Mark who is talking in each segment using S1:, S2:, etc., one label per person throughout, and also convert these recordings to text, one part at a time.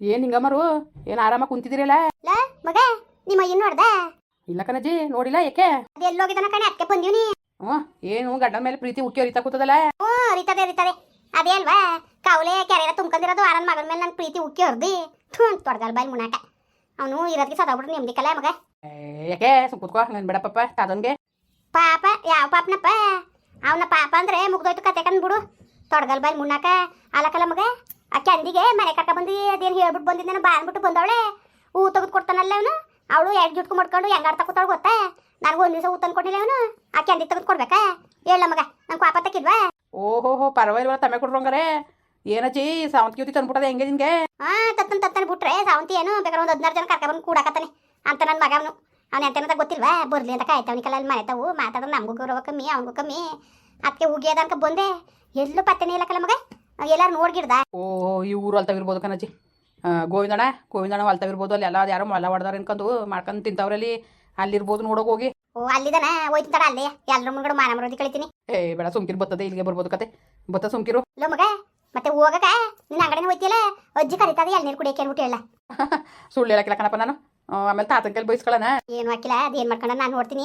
S1: ಏನು ಹಿಂಗಮ್ಮರು ಏನು ಆರಾಮ ಕುಂತಿದ್ದೀರಲ್ಲ
S2: ಲೇ ಮಗ ನಿಮ್ಮ ಏನ್ ನೋಡ್ದ?
S1: ಇಲ್ಲ ಕಣಜಿ ನೋಡಿಲ್ಲ ಯಾಕೆ?
S2: ಅದು ಕಣೆ ಅದಕ್ಕೆ ಬಂದೀವಿ
S1: ಹ್ಞೂ ಏನು ಗಡ್ಡ ಮೇಲೆ ಪ್ರೀತಿ ಉಕ್ಕಿ ಹರಿತಾ ಕೂತದಲ್ಲ?
S2: ಹ್ಞೂ ಅರಿತದೆ ಅರಿತದೆ. ಅದೇ ಅಲ್ವಾ ಕಾವಲೆ ಕೆರೆಯ ತುಂಬ್ಕೊಂಡಿರೋದು ಆರನ್ ಮಗನ ಮೇಲೆ ನನ್ನ ಪ್ರೀತಿ ಉಕ್ಕಿ ಹೊರ್ದಿ ಥೂ ತೊಡ್ಗಲ್ ಬಾಯಿ ಮುನಾಟ ಅವನು ಇರೋದಕ್ಕೆ ಸದಾಬಿಟ್ರು ನಿಮ್ದಿ ಕಲ ಮಗ.
S1: ಏ, ಯಾಕೆ? ಸುಮ್ ಕೂತ್ಕೋ ಹಂಗನ್ ಬೇಡಪ್ಪ ತಾದನ್ಗೆ
S2: ಪಾಪ ಯಾವ ಪಾಪನಪ್ಪ? ಅವನ ಪಾಪ ಅಂದ್ರೆ ಮುಗ್ದೋಯ್ತು ಕತೆ ಕಂದ್ಬಿಡು ತೊಡ್ಗಲ್ ಬಾಯಿ ಮುನ್ನಾಕ ಅಲಕಲ್ಲ ಮಗ. ಆ ಚಂದಿಗೆ ಮನೆ ಕಟ್ಟ ಬಂದು ಅದೇನು ಹೇಳ್ಬಿಟ್ಟು ಬಂದಿದ್ದೆ ಬಾ ಅಂದ್ಬಿಟ್ಟು ಬಂದವಳೆ. ಹೂ ತೆಗೆದು ಕೊಡ್ತಾನಲ್ಲ ಅವನು. ಅವಳು ಎರಡು ಜುಟ್ಕು ಮಾಡ್ಕೊಂಡು ಹೆಂಗಾರ ಕೂತಾಳು ಗೊತ್ತಾ? ನನಗೆ ಒಂದು ದಿವಸ ಹೂ ತಂದು ಕೊಟ್ಟಿಲ್ಲ ಅವನು. ಆ ಚಂದಿ ತೆಗೆದು ಕೊಡ್ಬೇಕಾ? ಹೇಳ ಮಗ ನಂಗೆ ಪಾಪ ತಕ್ಕಿದ್ವಾ
S1: ಓಹೋ ತಮ್ಮೆ ತಮ್ಮೆ ಕೊಡ್ರಂಗಾರೆ ಏನಜ್ಜಿ ಸಾವಂತಿಗೆ ಯುತಿ ತಂದ್ಬಿಟ್ಟದ ಹೆಂಗೆ ನಿನ್ಗೆ?
S2: ಹಾಂ ತತ್ತನ್ ತತ್ತನ್ ಬಿಟ್ರೆ ಸಾವಂತಿ ಏನು ಬೇಕಾದ್ರೆ ಒಂದು ಹದಿನಾರು ಜನ ಕರ್ಕೊಂಡ್ಬಂದು ಕೂಡಾಕತ್ತಾನೆ. ಅಂತ ನನ್ನ ಮಗ ಅವನು. ಅವ್ನು ಎಂತನಂತ ಗೊತ್ತಿಲ್ವಾ? ಬರ್ಲಿ ಅಂತ ಕಾಯ್ತವನಿಕಲ್ಲ ಅಲ್ಲಿ ಮನೆ ತಾವು. ಮಾತಾಡೋದು ನಮಗೂ ಗೌರವ ಕಮ್ಮಿ ಅವನಿಗೂ ಕಮ್ಮಿ. ಅದಕ್ಕೆ ಹೋಗಿ ಅನ್ಕ ಬಂದೆ. ಎಲ್ಲೂ ಪತ್ತೆನೇ ಇಲ್ಲಕಲ್ಲ ಮಗ? ಎಲ್ಲಾರು ನೋಡ್ಗಿಡ್ದ?
S1: ಓ ಈ ಊರು ಅಲ್ತಾಗಿರ್ಬೋದು ಕಣಜ್ಜಿ. ಆ, ಗೋವಿಂದಣ್ಣ ಗೋವಿಂದಣ್ಣ ಅಲ್ತಾಗಿರ್ಬೋದು ಅಲ್ಲಿ ಎಲ್ಲ ಯಾರೋ ಮೊಲ ಹೊಡೆದಾರ ಅನ್ಕೊಂಡು ಮಾಡ್ಕೊಂಡು ತಿಂತವ್ರಲ್ಲಿ ಅಲ್ಲಿರ್ಬೋದು ನೋಡೋಕೆ ಹೋಗಿ.
S2: ಓ ಅಲ್ಲಿದನ? ಹೋಯ್ತು ಅಲ್ಲಿ ಅಲ್ಲೇ? ಎಲ್ಲರ ಮುಂಗಡೆ ಮಾನ ಮರೋದಿ ಕಳಿತೀನಿ.
S1: ಏ ಬೇಡ ಸುಮ್ಕಿರು ಬರ್ತದೆ ಇಲ್ಲಿಗೆ ಬರ್ಬೋದು ಕತೆ. ಬತ್ತ ಸುಮ್ಕಿರು.
S2: ಲೋ ಮಗ ಮತ್ತೆ ಹೋಗಕ? ನಿನ್ನ ಅಂಗಡಿನ ಹೋಯ್ತಿಯಲ್ಲ? ಅಜ್ಜಿ ಕರಿತದೆ ಎಳ್ನೀರು ಕುಡಿಯಕ್ಕೆ ಅನ್ಬಿಟ್ಟು ಹೇಳ.
S1: ಸುಳ್ಳು ಹೇಳಕ್ಕಿಲ್ಲ ಕಣಪ್ಪ ನಾನು. ಆಮೇಲೆ ತಾತನ ಕೈಲಿ ಬೈಸ್ಕೊಳ್ಳೋಣ?
S2: ಏನು ಹಾಕಿಲ್ಲ ಅದೇನ್ ಮಾಡ್ಕೊಂಡ ನಾನು ನೋಡ್ತೀನಿ.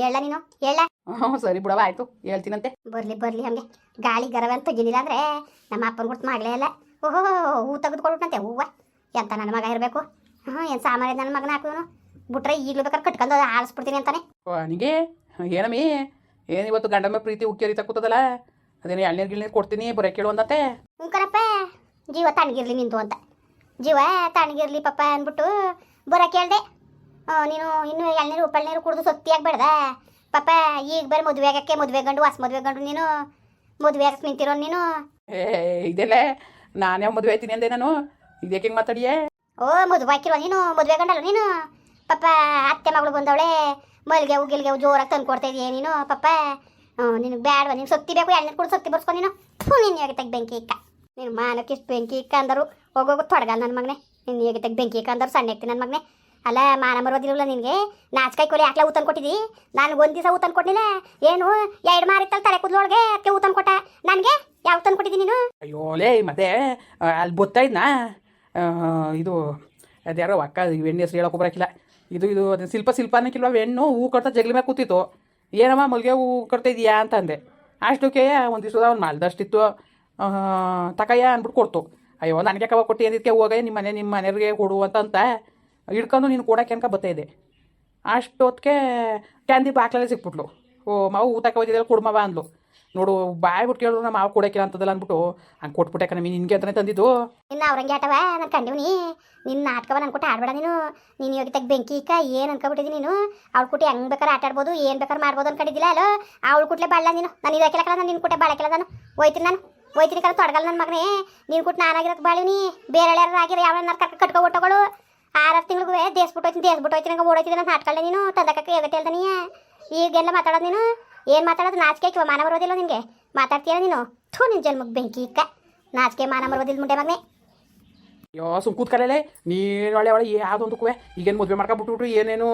S2: ಹೇಳ ನೀನು? ಹೇಳ
S1: ಹ್ಞೂ ಸರಿ ಬಿಡವ ಆಯ್ತು. ಹೇಳ್ತೀನಂತೆ.
S2: ಬರ್ಲಿ ಬರ್ಲಿ ಹಂಗೆ. ಗಾಳಿ ಗರವೆ ಅಂತ ತೆಗಿಲಿಲ್ಲ ಅಂದ್ರೆ ನಮ್ಮ ಅಪ್ಪನ ಗುರ್ತು ಮಾಡ್ಲೇ ಇಲ್ಲ. ಓಹೋ ಹೂ ತೆಗೆದುಕೊಳ್ಬಿಟ್ಟಂತೆ ಹೂವ. ಎಂತ ನನ್ನ ಮಗ ಇರಬೇಕು? ಹ್ಞೂ ಏನು ಸಾಮಾನ್ಯ ನನ್ನ ಮಗನ ಹಾಕುವನು? ಬಿಟ್ರೆ ಈಗಲೂ ಬೇಕಾದ್ರೆ ಕಟ್ಕೊಂಡು ಆಳಿಸ್ಬಿಡ್ತೀನಿ ಅಂತಾನೆ.
S1: ನನಗೆ ಏನಮ್ಮಿ? ಏನು ಇವತ್ತು ಗಂಡ ಮೇಲೆ ಪ್ರೀತಿ ಉಕ್ಕಿ ಹರಿತಾ ಕೂತದಲ್ಲ? ಅದೇನು ಎಳ್ನೀರು ಗಿಳ್ನೀರು ಕೊಡ್ತೀನಿ ಬರೋ ಕೇಳು ಅಂದತ್ತೆ
S2: ಹ್ಞೂ ಕರಪ್ಪ ಜೀವ ತಣ್ಣಗಿರ್ಲಿ ನಿಂತು ಅಂತ. ಜೀವ ತಣ್ಣಗಿರ್ಲಿ ಪಪ್ಪ ಅಂದ್ಬಿಟ್ಟು ಬರ ಕೇಳ್ದೆ. ನೀನು ಇನ್ನು ಎಳ್ನೀರು ಉಪ್ಪಳ್ನೀರು ಕುಡಿದು ಸೊತ್ತಿಯಾಗಿ ಬೇಡ್ದ. ಪಪ್ಪ ಈಗ ಬರೀ ಮದುವೆ ಆಗಕ್ಕೆ ಮದುವೆ ಗಂಡು ಹೊಸ ಮದುವೆ ಗಂಡು ನೀನು. ಮದುವೆ ಆಗಕ್ಕೆ ನಿಂತಿರೋ ನೀನು.
S1: ಏ ಇದೆಲ್ಲ ನಾನು ಯಾವ ಮದುವೆ ಆಯ್ತೀನಿ ಅಂದೆ ನಾನು? ಇದಕ್ಕೆ ಹಿಂಗೆ ಮಾತಾಡಿಯೇ?
S2: ಓ ಮದುವೆ ಹಾಕಿರೋ ನೀನು ಮದುವೆ ಗಂಡಲ್ಲ ನೀನು. ಪಪ್ಪ ಅತ್ತೆ ಮಗಳು ಬಂದವಳೆ. ಮಲ್ಗೆ ಉಗಿಲ್ಗೆ ಜೋರಾಗಿ ತಂದು ಕೊಡ್ತಾ ಇದೀಯ ನೀನು ಪಪ್ಪ. ನಿನಗೆ ಬ್ಯಾಡವ ನೀನು ಸೊತ್ತಿ ಬೇಕು ಎಳ್ನೀರು ಕೂಡ ಸೊತ್ತಿ ಬರ್ಸ್ಕೊ ನೀನು. ನೀನು ಯಾಕೆ ತೆಗ್ ಬೆಂಕಿ ಇಕ್ಕ? ನೀನು ಮಾನಕ್ಕೆ ಇಷ್ಟು ಬೆಂಕಿ ಇಕ್ಕ ಅಂದರು. ಹೋಗೋಗು ತೊಡಗಲ್ಲ ನನ್ನ ಮಗನೇ. ನೀನು ಈಗ ತೆಗ್ ಬೆಂಕಿ ಕಂದ್ರೆ ಸಣ್ಣ ಇಕ್ತೀನಿ ನನ್ನ ಮಗನೆ. ಅಲ್ಲ ಮಾನ ಮರೋದಿಲ್ಲ ನಿನಗೆ? ನಾಚಕಾಯಿ ಕೊಲೆ ಹಾಕ್ಲ ಊತನ್ ಕೊಟ್ಟಿದ್ದಿ ನಾನು ಒಂದು ದಿವಸ ಊತನ್ ಕೊಟ್ಟಿಲ್ಲ ಏನು? ಎರಡು ಮಾರಿತ್ತಲ್ಲ ತಲೆ ಕೂದಲೊಳಗೆ ಅದಕ್ಕೆ ಊತನ್ ಕೊಟ್ಟ? ನನಗೆ? ಯಾವ ತಂದು ಕೊಟ್ಟಿದ್ದೀನಿ ನೀನು?
S1: ಅಯ್ಯೋಲೇ ಮತ್ತೆ ಅಲ್ಲಿ ಗೊತ್ತಾ ಆ, ಇದು ಅದ್ಯಾರೋ ಅಕ್ಕ ಎಣ್ಣೆ ಹೆಸರು ಹೇಳೋಕೆ ಬರೋಕ್ಕಿಲ್ಲ ಇದು ಇದು ಅದನ್ನು ಶಿಲ್ಪ ಶಿಲ್ಪ ಅನ್ನಕ್ಕಿಲ್ವ ಹೆಣ್ಣು? ಹೂ ಕಟ್ತಾ ಜಗಲಿ ಮೇಲೆ ಕೂತಿತ್ತು. ಏನಮ್ಮ ಮಲ್ಗೆ ಹೂ ಕಟ್ತಾ ಇದೆಯಾ ಅಂತ ಅಂದೆ. ಅಷ್ಟಕ್ಕೆ ಒಂದು ದಿವಸದ ಅವ್ನು ಮಾಲ್ದಷ್ಟಿತ್ತು. ತಕಯ್ಯ ಅಂದ್ಬಿಟ್ಟು ಕೊಡ್ತು. ಅಯ್ಯೋ, ನನಗೆ ಕವ ಕೊಟ್ಟು ಏನಿದಕ್ಕೆ ನಿಮ್ಮನೆ ನಿಮ್ಮ ಮನೆ ನಿಮ್ಮ ಮನೆಯವ್ರಿಗೆ ಕೊಡು ಅಂತ ಅಂತ ಹಿಡ್ಕೊಂಡು ನೀನು ಕೊಡೋಕೆ ಬರ್ತಾ ಇದೆ ಅಷ್ಟೊತ್ತಿಗೆ ಕ್ಯಾಂದಿ ಬಾಕ್ಲಲ್ಲಿ ಸಿಕ್ಬಿಟ್ಲು. ಓ, ಮಾವು ಊಟಕ್ಕೆ ಹೋಗಿದ್ದೆಲ್ಲ ಕೊಡ್ಮವ ಅಂದ್ಲು. ನೋಡು, ಬಾಯ್ ಬಿಟ್ಟು ಕೇಳಿದ್ರು ನಮ್ಮ ಮಾವು ಕೊಡೋಕಿಲ್ಲ ಅಂತದಲ್ಲ ಅಂದ್ಬಿಟ್ಟು. ಹಂಗೆ ಕೊಟ್ಬಿಟ್ಟೆ ಕಣಮಿ ನಿನ್ಗೆ ಅಂತಾನೆ ತಂದಿದ್ದು.
S2: ನಿನ್ನ ಅವ್ರಂಗೆ ಆಟವ, ನಾನು ಕಂಡಿವ್ನಿ ನಿನ್ನ ನಾಟಕವ ನಾನು ಕೊಟ್ಟು ಆಡಬೇಡ ನೀನು. ನೀನು ಇವಾಗ ಬೆಂಕಿ ಇಕ್ಕ, ಏನು ಅನ್ಕೊಬಿಟ್ಟಿದ್ದೀನಿ ನೀನು? ಅವ್ಳು ಕುಟ್ಟಿ ಹೆಂಗೆ ಬೇಕಾದ್ರೆ ಆಟ ಆಡ್ಬೋದು, ಏನು ಬೇಕಾದ್ರೆ ಮಾಡ್ಬೋದು ಅನ್ಕೊಂಡಿದ್ದಿಲ್ಲ ಅಲ್ಲೋ? ಅವಳು ಕುಟ್ಲೆ ಬಾಳ ನೀನು. ನಾನು ಇದಾಕಿಲ್ಲ ನಾನು ನಿನ್ನ ಕುಟ್ಟೆ ಬಾಳಕಿಲ್ಲ ನಾನು. ಹೋಯ್ತೀನಿ ನಾನು. ಹೋಯ್ತೀನಿ ಕರೆ ತೊಡಗಲ್ಲ ನನ್ನ ಮಗನೇ. ನೀನು ಕೊಟ್ಟು ನಾನಾಗಿರೋಕೆ ಬಾಳಿನಿ ಬೇರೆ ಯಾರು ಯಾವ ಕರ್ಕ ಕಟ್ಕೊ ಒಟ್ಟಗಳು ಆರಾರು ತಿಂಗಳಿಗೂ ದೇಸ್ಬಿಟ್ಟು ಹೋಯ್ತೀನಿ ದೇಸ್ಬಿಟ್ಟು ಹೋಯ್ತೀನಿ ನಂಗೆ ಓಡೋತಿದ್ದೆ ನಾನು ನಾಟ್ಕೊಳ್ಳೆ ನೀನು. ತಂದಕ್ಕ ಎಗತ್ತೆ ನೀ. ಈಗೆಲ್ಲ ಮಾತಾಡೋದು ನೀನು? ಏನು ಮಾತಾಡೋದು? ನಾಚಿಕೆ ಕಿವ ಮಾನ ಬರೋದಿಲ್ಲ ನಿನಗೆ. ಮಾತಾಡ್ತೀಯ ನೀನು? ಥೂ ನಿನ್ನ ಜನ್ಮಕ್ಕೆ ಬೆಂಕಿ ಇಕ್ಕ. ನಾಚಿಕೆ, ಮಾನ ಬರೋದಿಲ್ಲ ಮುಂಡೆ ಮಗನೇ.
S1: ಯೋ ಸುಮ್ಮ ಕೂತ್ಕಲೇ ನೀನು ಒಳ್ಳೆ ಒಳ್ಳೆ ಯಾವುದೊಂದು ಕುವೆ ಈಗೇನು ಮದುವೆ ಮಾಡ್ಕೊಬಿಟ್ಬಿಟ್ರು ಏನೇನು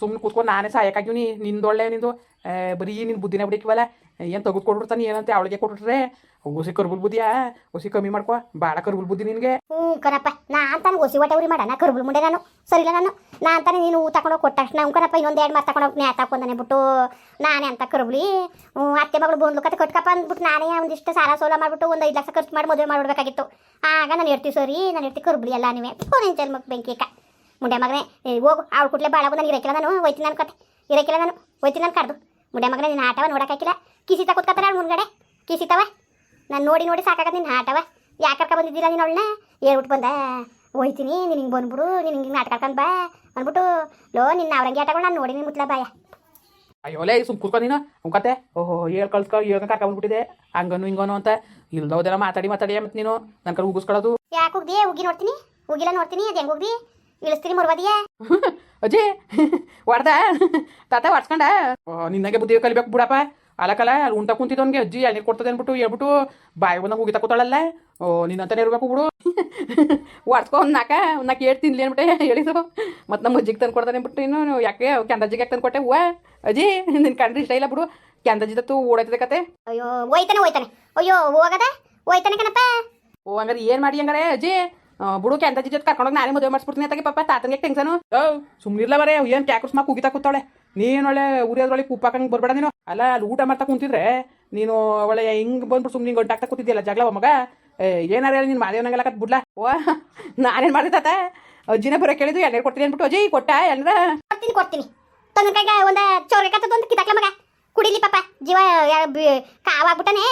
S1: ಸುಮ್ಮನೆ ಕೂತ್ಕೊಂಡು ನಾನೇ ಸಹಾಯಕ್ಕಾಗಿವ್ನಿ ನಿಂದೊಳ್ಳೆ, ನಿಂದು. ಬರೀ ನಿನ್ನ ಬುದ್ಧಿನೇ ಬಿಡಿಕ್ವಲ್ಲ ಏನು ತೆಗೆದು ಕೊಟ್ಬಿಡ್ತಾನೆ, ಏನಂತೆ ಅವಳಿಗೆ ಕೊಟ್ಬಿಟ್ರೆ? ಹುಸಿ ಕರ್ಬುಲ್ ಬುದ್ಧಿಯಾ? ಹುಸಿ ಕಮ್ಮಿ ಮಾಡ್ಕೊ, ಬಾಳ ಕರ್ಬುಲ್ ಬುದ್ಧಿ ನಿನಗೆ.
S2: ಹ್ಞೂ ಕರಪ್ಪ ನಾ ಅಂತಾನೆ ಹುಸಿ ಒಟ್ಟೆ ಉರಿ ಮಾಡೋಣ ಕರ್ಬುಲ್ ಮುಂಡೆ ನಾನು ಸರಿಲ್ಲ ನಾನು? ನಾ ಅಂತಾನೆ ನೀನು ಊ ತಕೊಂಡೋಗಿ ಕೊಟ್ಟ ತಕ್ಷಣ ಅವ್ನು ಕರಪ್ಪ ಇನ್ನೊಂದು ಎರಡು ಮಾರು ತಗೊಂಡೋಗಿ ನ್ಯಾ ತಕೊಂಡಾನೆ ಬಿಟ್ಟು, ನಾನೇ ಅಂತ ಕರ್ಬುಲಿ. ಹ್ಞೂ, ಅತ್ತೆ ಮಗಳು ಬಂದ್ಲು ಕತೆ ಕಟ್ಕಪ್ಪ ಅಂದ್ಬಿಟ್ಟು ನಾನೇ ಒಂದಿಷ್ಟು ಸಾಲ ಸೋಲ ಮಾಡಿಬಿಟ್ಟು ಒಂದು ಐದು ಲಕ್ಷ ಖರ್ಚು ಮಾಡಿ ಮದುವೆ ಮಾಡಿಬಿಡ್ಬೇಕಾಗಿತ್ತು. ಆಗ ನಾನು ಇರ್ತೀವಿ ಸರಿ, ನಾನು ಇರ್ತೀವಿ ಕರ್ಬುಲಿ ಎಲ್ಲ ನೀವೇ. ಫೋನ್ ಜನ್ಮಕ್ಕೆ ಬೆಂಕಿ ಕ ಮುಂಡೆ ಮಗನೇ ಹೋಗು, ಅವ್ಳು ಕುಟ್ಲೆ ಬಾಳಗು ನಾನು ಇರಕ್ಕಿಲ್ಲ ನಾನು, ಹೋಯ್ತೀನಿ ನಾನು ಕತೆ. ಇರಕ್ಕಿಲ್ಲ ನಾನು, ಹೋಯ್ತೀನಿ ನಾನು ಕಡ್ದು ಮುಂಡೆ ಮಗನೇ ನಿನ್ನ ಆಟವ ನೋಡಕ್ಕಾಗಿಲ್ಲ ಕಿಸಿತ ಕೂತ್ಕತ್ತಾರ ಅವ್ಳು ಮುಂದ್ಗಡೆ? ಕಿಸಿತವ ನಾನು ನೋಡಿ ನೋಡಿ ಸಾಕಾಗ ನಿನ್ನ ಆಟವ ಯಾಕರ್ಕ ಬಂದಿದ್ದೀರಾ ನೀನು ಅವಳನ್ನ? ಹೇಳ್ಬಿಟ್ಟು ಬಂದ ಹೋಯ್ತೀನಿ ನೀನು ಹಿಂಗೆ ಬಂದ್ಬಿಡು ನೀನು ಹಿಂಗೆ ನಾಟಕ ಕರ್ಕೊಂಡು ಬಾ ಅಂದ್ಬಿಟ್ಟು ಲೋ ನಿನ್ನ ಅವ್ರಂಗೆ ಆಟಗಳು ನಾನು ನೋಡಿ ನಿನ್ನ ಮುಟ್ಲ ಬಾಯ.
S1: ಅಯ್ಯೋಲೇ ಸುಮ್ ಕುತ್ಕೊ ನೀನು ಕತೆ. ಓಹೋ ಹೇಳ್ ಕಳ್ಸ್ಕೊ ಹೇಳ್ಕೊಂಡು ಕರ್ಕೊಂಡ್ಬಿಟ್ಟಿದೆ ಹಂಗನು ಹಿಂಗನು ಅಂತ ಇಲ್ದೋದೆಲ್ಲ ಮಾತಾಡಿ ಮಾತಾಡಿ ಮತ್ತೆ ನೀನು. ನನ್ನ ಕಡೆ ಉಗಿಸ್ಕೊಳ್ಳೋದು.
S2: ಯಾಕೆ ಹೋಗ್ದಿ ಉಗಿ ನೋಡ್ತೀನಿ. ಉಗಿಲ್ಲ ನೋಡ್ತೀನಿ. ಅದು ಹೆಂಗೆ ಹೋಗ್ದಿ ಇಳಿಸ್ತೀನಿ ಮುರ್ಬದಿಯಾ
S1: ಅಜ್ಜಿ ಹೊಡ್ದ? ತಾತ ಹೊಡ್ಸ್ಕೊಂಡ? ನಿನ್ನಾಗೆ ಬುದ್ಧಿ ಕಲಿಬೇಕು ಬಿಡಪ್ಪ. ಅಲಕಲ ಅಲ್ಲಿ ಉಂಟ ಕುಂತಿದ್ದವನಿಗೆ ಅಜ್ಜಿ ಎಣ್ಣೆ ಕೊಡ್ತದೆ ಅಂದ್ಬಿಟ್ಟು ಹೇಳ್ಬಿಟ್ಟು ಬಾಯಿ ಬಂದಾಗ ಹೋಗಿ ತಕೋತಾಳಲ್ಲ ಓ ನಿನ್ನಂತಾನೆ ಇರಬೇಕು ಬಿಡು. ಹೊಡ್ಸ್ಕೊಂಡು ನಾಕ ನಾಲ್ಕು ಏಟ್ ತಿನ್ಲಿ ಅಂದ್ಬಿಟ್ಟೆ. ಹೇಳಿದ್ರು ಮತ್ತು ನಮ್ಮ ಅಜ್ಜಿಗೆ ತಂದು ಕೊಡ್ತಾನೆ ಅಂದ್ಬಿಟ್ಟು ಇನ್ನು ಯಾಕೆ ಕೆಂದಜ್ಜಿಗೆ ಯಾಕೆ ತಂದು ಕೊಟ್ಟೆ? ಹೂವ? ಅಜ್ಜಿ ನಿನ್ನ ಕಂಡ್ರೆ ಇಷ್ಟ ಇಲ್ಲ ಬಿಡು. ಕ್ಯಾಂದಜ್ಜಿ ತತ್ತು ಓಡಾಯ್ತದೆ ಕತೆ.
S2: ಅಯ್ಯೋ ಹೋಯ್ತಾನೆ ಹೋಯ್ತಾನೆ. ಅಯ್ಯೋ ಹೋಗದ? ಹೋಯ್ತಾನೆ ಕಣಪ್ಪ.
S1: ಓ ಹಂಗಾರೆ ಏನ್ ಮಾಡಿ ಹಂಗಾರೆ ಅಜ್ಜಿ? ಬುಡು ಕೆಂತ ಜೊತೆ ಕರ್ಕೊಂಡು ನಾನೇ ಮದುವೆ ಮಾಡಿಸ್ಬಿಡ್ತೀನಿ ಅತ್ತಾಗೆ ಪಾಪ ತಾತನಿಗೆ ಟೆನ್ಷನು ಸುಮ್ಮನಿರ್ಲ ಮರೆ ಏನು ಕ್ಯಾಕುಸ್ ಮಾ ಕುಗಿತಾ ಕೂತಾಳೆ. ನೀನು ಒಳ್ಳೆ ಉರಿಯೋದ್ರೊಳಗೆ ಉಪ್ಪಾಕಂಗೆ ಬರ್ಬೇಡ ನೀನು. ಅಲ್ಲ ಅಲ್ಲಿ ಊಟ ಮಾಡ್ತಾ ಕುಂತಿದ್ರೆ ನೀನು ಒಳ್ಳೆ ಹಿಂಗೆ ಬಂದ್ಬಿಟ್ಟು ಸುಮ್ಮನೆ ಗಂಟಾಗ್ತಾ ಕೂತಿದ್ಯಲ್ಲ ಜಗಳ ಮಗ ಏನಾರ ಹೇಳಿ ನೀನು ಮಾದೇವನಂಗೆಲ್ಲ ಕತ್ ಬಿಡ್ಲಾ? ಓ ನಾನೇನು ಮಾಡಿದೆ ತಾತ? ಅಜ್ಜಿನ ಬರೋ ಕೇಳಿದ್ರು ಎಣ್ಣೆ ಕೊಡ್ತೀನಿ ಅಂದ್ಬಿಟ್ಟು ಅಜ್ಜಿ ಕೊಟ್ಟ ಎಲ್ಲರ
S2: ಕೊಡ್ತೀನಿ ಕೊಡ್ತೀನಿ. ತಂಗಕಾಯಿಗೆ ಒಂದು ಚೋರ್ಗೆ ಕತ್ತದ ಒಂದು ಕಿತಾಕ್ಲ ಮಗ. ಕುಡಿಲಿ ಪಾಪ ಜೀವ ಕಾವಾಗ್ಬಿಟ್ಟನೆ.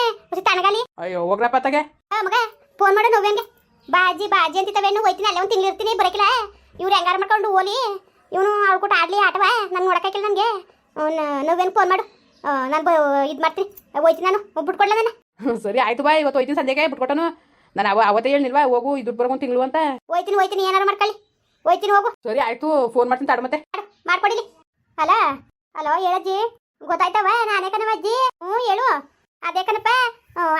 S2: ತನಗಾಲಿ.
S1: ಅಯ್ಯೋ ಹೋಗ್ರಪ್ಪ
S2: ತಗೆ ಮಗ ಫೋನ್ ಮಾಡೋ ನೋವೇನ್ಗೆ ಬಾಜಿ ಬಾಜಿ ಅಂತಿತ್ತವೇನು ಹೋಯ್ತೀನಿ ಅಲ್ಲೇ ಒಂದು ತಿಂಗಳು ಇರ್ತೀನಿ ಬರಕಿಲ್ಲ. ಇವ್ರು ಹೆಂಗಾರು ಮಾಡ್ಕೊಂಡು ಓಲಿ. ಇವನು ಅವ್ರ ಕೂಟ ಆಡ್ಲಿ ಆಟವ? ನಾನು ನೋಡಕ್ಕಾಗಿಲ್ಲ ನನಗೆ. ನೋವೇನು ಫೋನ್ ಮಾಡು. ನಾನು ಬ ಇದು ಮಾಡ್ತೀನಿ. ಹೋಯ್ತೀನಿ ನಾನು. ಬಿಟ್ಕೊಡ್ಲ ನಾನು?
S1: ಸರಿ ಆಯ್ತು ಬಾ ಇವತ್ತು ಹೋಯ್ತೀನಿ ಸಂಜೆಗೆ ಬಿಟ್ಕೊಟ್ಟನು ನಾನು ಅವ ಅವತ್ತೇ ಹೇಳಿಲ್ವಾ ಹೋಗು ಇದು ಬರ್ಕೊಂಡು ತಿಂಗಳು ಅಂತ.
S2: ಹೋಯ್ತೀನಿ ಹೋಯ್ತೀನಿ ಏನಾರು ಮಾಡ್ಕೊಳ್ಳಿ. ಹೋಯ್ತೀನಿ ಹೋಗು.
S1: ಸರಿ ಆಯ್ತು. ಫೋನ್ ಮಾಡ್ತೀನಿ ತಾಡು ಮತ್ತೆ.
S2: ಮಾಡು, ಮಾಡ್ಕೊಡಿಲಿ. ಅಲ್ಲ ಹಲೋ ಹೇಳಜ್ಜಿ. ಗೊತ್ತಾಯ್ತವ? ನಾನೇ ಕಣವ ಅಜ್ಜಿ ಹ್ಞೂ ಹೇಳು. ಅದೇ ಕಣಪ್ಪ.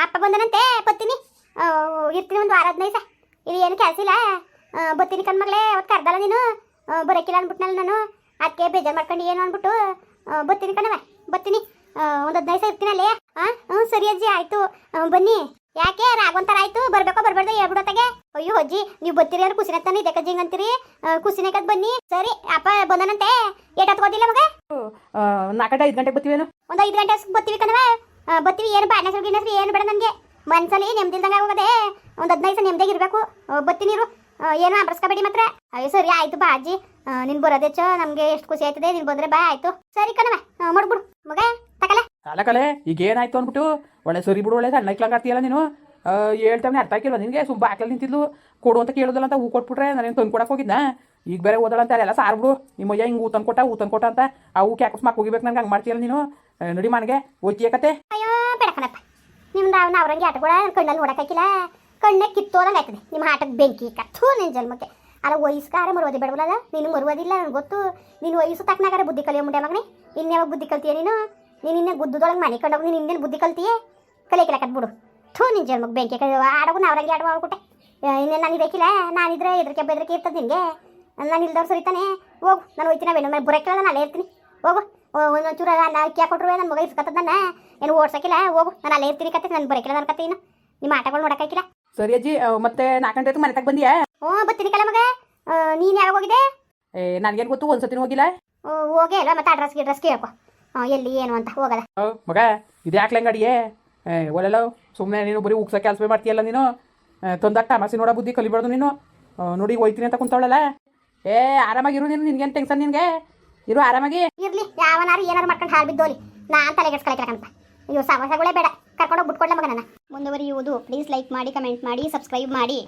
S2: ಅಪ್ಪ ಬಂದನಂತೆ ಬತ್ತೀನಿ ಇರ್ತೀನಿ ಒಂದು ವಾರ ಹದಿನೈದು ಇಲ್ಲಿ ಏನು ಕೆಲಸ ಇಲ್ಲ? ಬತ್ತೀನಿ ಕಣ್ಮಗಳೇ ಅವತ್ತು ಕರ್ದಲ್ಲ ನೀನು? ಬರೋಕ್ಕಿಲ್ಲ ಅಂದ್ಬಿಟ್ನಲ್ಲ ನಾನು. ಅದಕ್ಕೆ ಬೇಜಾರು ಮಾಡ್ಕೊಂಡು ಏನು ಅಂದ್ಬಿಟ್ಟು ಬರ್ತೀನಿ ಬತ್ತೀನಿ ಕಣವ ಬತ್ತೀನಿ. ಒಂದು ಹದಿನೈದು ಸಾವಿರ ಇರ್ತೀನಿ ಅಲ್ಲೇ ಹಾಂ ಹ್ಞೂ ಸರಿ ಅಜ್ಜಿ ಆಯಿತು. ಬನ್ನಿ. ಯಾಕೆ? ರಾಗೊಂಥರ ಆಯಿತು. ಬರಬೇಕೋ ಬರಬಾರ್ದು ಹೇಳ್ಬಿಡೋತ್ತಾಗೆ ಅಯ್ಯೋ ಅಜ್ಜಿ ನೀವು ಬರ್ತೀರಿ ಅಂದ್ರೆ ಕುಸಿನ ತಾನೆ ಇದಕ್ಕೆ ಜಿಂಗ್ ಅಂತೀರಿ? ಖುಷಿನೇ ಕದ್ ಬನ್ನಿ. ಸರಿ ಅಪ್ಪ ಬಂದನಂತೆ. ಏಟ್ ಹತ್ಕೋದಿಲ್ಲ ಮಗ?
S1: ನಾಲ್ಕಟ ಐದು ಗಂಟೆಗೆ ಬರ್ತೀವೇನು
S2: ಒಂದು ಐದು ಗಂಟೆ ಬರ್ತೀವಿ ಬತ್ತೀವಿ ಕಣವ ಆ, ಬತ್ತೀವಿ ಏನು ಬಾಡ್ನ ಏನು ಬೇಡ ನನಗೆ. ಮನ್ಸಲ್ಲಿ ನೆಮ್ಮದಿಲ್ದಂಗೆ ಆಗೋಗದೆ ಒಂದು ಹದಿನೈದು ಸಲ ನೆಮ್ಮದಿಗೆ ಇರಬೇಕು. ಬತ್ತೀನಿ ಇರು ಆ, ಏನು ಅಂಬರ್ಸ್ಕೋಬೇಡಿ ಮಾತ್ರ. ಅಯ್ಯೋ ಸರಿ ಆಯ್ತು ಬಾ ಅಜ್ಜಿ. ನೀನು ಬರೋದೆಚ್ಚ ನಮಗೆ ಎಷ್ಟು ಖುಷಿ ಆಯ್ತದೆ. ನೀನು ಬಂದ್ರೆ ಬಾ ಆಯ್ತು. ಸರಿ ಕಣವ ಮಾಡ್ಬಿಡು. ಮಗ ತಕಲೆ.
S1: ಅಲ್ಲ ಕಲೆ ಈಗ ಏನಾಯ್ತು ಅಂದ್ಬಿಟ್ಟು? ಒಳ್ಳೆ ಸರಿ ಬಿಡು ಒಳ್ಳೆ ಸಣ್ಣ ಇಕ್ಲಂಗ್ ಆಡ್ತೀಯಲ್ಲ ನೀನು? ಆ, ಹೇಳ್ತಾವನೆ ಅರ್ಥ ಆಗಿಲ್ವ ನಿನಗೆ? ಸುಮ್ಮ ಬಾಕ್ಲಲ್ಲಿ ನಿಂತಿದ್ಲು. ಕೊಡು ಅಂತ ಕೇಳೋದಲ್ಲ ಅಂತ ಹೂ ಕೊಟ್ಬಿಟ್ರೆ ನಾನೇನು ತಂದು ಕೊಡಕ್ಕೆ ಹೋಗಿದ್ನ? ಈಗ ಬೇರೆ ಓದಳ ಅಂತ ಎಲ್ಲ ಸಾರ್ಬಿಡು ನಿಮ್ಮ ಅಯ್ಯ ಹಿಂಗೆ ಹೂ ತಂದು ಕೊಟ್ಟ ಹೂ ತಂದು ಕೊಟ್ಟ ಅಂತ ಆ ಹೂ ಕ್ಯಾಕಸ್ ಮಾಕ್ ಹೋಗಿಬೇಕು ನಂಗೆ ಹಂಗೆ ಮಾಡ್ತೀಯಲ್ಲ ನೀನು? ನಡಿ ಮನೆಗೆ ಓದ್ತೀಯ ಕತೆ.
S2: ಅಯ್ಯೋ ಬೇಡ ಕಣಪ್ಪ. ನಿಮ್ಮ ನಾವು ಅವ್ರಂಗೆ ಆಟಗಳ ಕಣ್ಣಲ್ಲಿ ನೋಡೋಕ್ಕಾಗಿಲ್ಲ ಕಣ್ಣೆ ಕಿತ್ತೋದಂಗೆ ಆಯ್ತದೆ. ನಿಮ್ಮ ಆಟಕ್ಕೆ ಬೆಂಕಿ ಕತ್ತು ನಿನ್ನ ಜನ್ಮಕ್ಕೆ. ಅಲ್ಲ ವಯಸ್ಕಾರ ಮರುವುದೇ ಬೇಡವಲ್ಲ ನೀನು ಮರುವುದಿಲ್ಲ ನನಗೆ ಗೊತ್ತು. ನೀನು ವಯಸ್ಸು ತಕ್ಕನಾಗಾರೆ ಬುದ್ಧಿ ಕಲಿಯೋ ಮುಂಡೆ ಮಗನೇ. ಇನ್ಯಾವಾಗ ಬುದ್ಧಿ ಕಲ್ತೀಯ ನೀನು? ನೀನು ಇನ್ನೇ ಗುದ್ದದೊಳಗೆ ಮನೆ ಕಂಡೋಗಿ ನೀನು ಇನ್ನೇನು ಬುದ್ಧಿ ಕಲ್ತೀಯೇ? ಕಲಿಯಕಿಲ್ಲ ಬಿಡು ಥೂ ನಿನ್ನ ಜನ್ಮಕ್ಕೆ ಬೆಂಕಿ ಆಡೋಗು ನಾವ್ರಂಗೆ ಆಡುವ ಆಗ್ಬಿಟ್ಟೆ ಇನ್ನೇನು ನಾನು ಬೇಕಿಲ್ಲ? ನಾನಿದ್ರೆ ಎದ್ರಕ್ಕೆ ಬೆದ್ರಕ್ಕೆ ಇರ್ತದೆ ನಿನಗೆ. ನಾನು ಇಲ್ದವ್ರು ಸರಿತಾನೆ. ಹೋಗು, ನಾನು ಹೋಯ್ತೀನಿ ಮೇಲೆ ಬುರಕ್ಕೆ ನಾನು ಅಲ್ಲೇ ಇರ್ತೀನಿ. ಹೋಗು. ಒಂದೊಂದು ಚೂರ ನಾನು ಅಕ್ಕಿ ಹಾಕೊಟ್ರು ನನ್ನ ಮಗ ಇಸ್ಕತ್ತದ ಏನು ಓಡ್ಸಕ್ಕಿಲ್ಲ ಹೋಗು. ನಾನು ಅಲ್ಲೇ ಇರ್ತೀನಿ ಕತ್ತೆ ನಾನು ಬರೋಕ್ಕಿಲ್ಲ ನನ್ನ ಕತೆ ಇನ್ನು. ನಿಮ್ಮ ಆಟಗಳು ನೋಡಕ್ಕಾಗಿಲ್ಲ
S1: ಸರಿ ಅಜ್ಜಿ ಮತ್ತೆ ನಾಲ್ಕು ಗಂಟೆ ಮನೆ ತಗ ಬಂದಿಯಾ?
S2: ಹ್ಞೂ ಬರ್ತೀನಿ ಕಲ ಮಗ. ನೀನು ಯಾವಾಗ ಹೋಗಿದೆ
S1: ಏ ನನಗೇನು ಗೊತ್ತು ಒಂದ್ಸತಿ ಹೋಗಿಲ್ಲ.
S2: ಹೋಗೇ ಅಲ್ಲ ಮತ್ತೆ ಅಡ್ರೆಸ್ ಗಿಡ್ರೆಸ್ ಕೇಳ್ಕೊ. ಎಲ್ಲಿ ಏನು ಅಂತ
S1: ಹೋಗಲ್ಲ ಮಗ ಇದು ಯಾಕೆ ಏ ಒಲೆಲ್ಲ ಸುಮ್ಮನೆ ನೀನು ಬರೀ ಉಗ್ಸ ಕೆಲಸ ಮಾಡ್ತೀಯಲ್ಲ ನೀನು? ತೊಂದಾಗ ತಮಾಸಿ ನೋಡೋ ಬುದ್ಧಿ ಕಲಿಬಾರ್ದು ನೀನು? ನೋಡಿ ಹೋಯ್ತೀನಿ ಅಂತ ಕುಂತವಳಲ್ಲ? ಏ ಆರಾಮಾಗಿರು ನೀನು ನಿನ್ಗೇನು ಟೆನ್ಷನ್ ನಿನಗೆ? ಇರು ಆರಾಮಾಗಿ.
S2: ಇರ್ಲಿ, ಯಾವನಾರು ಏನಾರು ಮಾಡ್ಕೊಂಡು ಹಾಳು ಬಿದ್ದೋಲಿ. ನಾನು ತಲೆಗೆಡ್ಸ್ಕೊಳಕ್ಕಿಲ್ಲ ಇವು ಸಾವಸಗಳೇ ಬೇಡ. ಕರ್ಕೊಂಡೋಗಿ ಬಿಟ್ಕೊಡ್ಲ ಮಗನನ್ನ. ಮುಂದುವರಿಯುವುದು ಪ್ಲೀಸ್ ಲೈಕ್ ಮಾಡಿ ಕಮೆಂಟ್ ಮಾಡಿ ಸಬ್ಸ್ಕ್ರೈಬ್ ಮಾಡಿ.